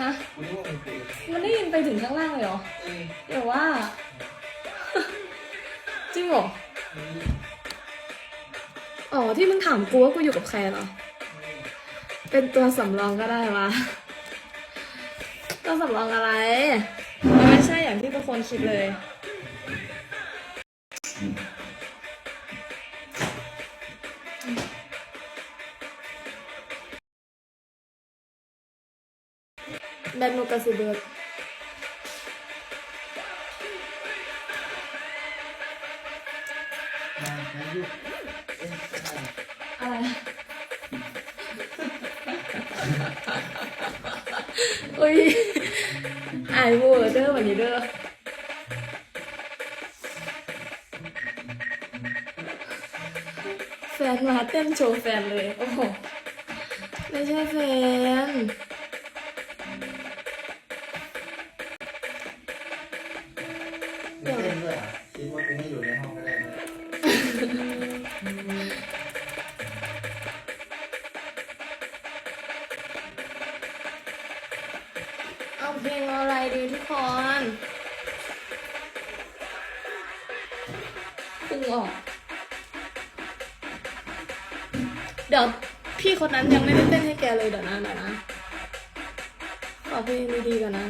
ฮะ กูนึกว่ามึงคุยมันได้ยินไปถึงข้างล่างเลยเหรอ เออเดี๋ยวว่า จริงเหรอ อ๋อ ที่มึงถามกูว่ากูอยู่กับใครเหรอ เป็นตัวสำรองก็ได้วะตัวสำรองอะไร มันไม่ใช่อย่างที่ทุกคนคิดเลยายมูเด้อวันนี้เด้อแฟนมาเต้นโชว์แฟนเลย โอ้โห ไม่ใช่แฟน มีเต้นด้วยอะคิดว่ากูไม่อยู่ในห้องก็ได้นะเอาเพลงอะไรดีทุกคนปรุงออก เดี๋ยวพี่คนนั้นยังไม่ได้เต้นให้แกเลยเดี๋ยวนะเดี๋ยวนะ ขอเพลงดีๆก่อนนะ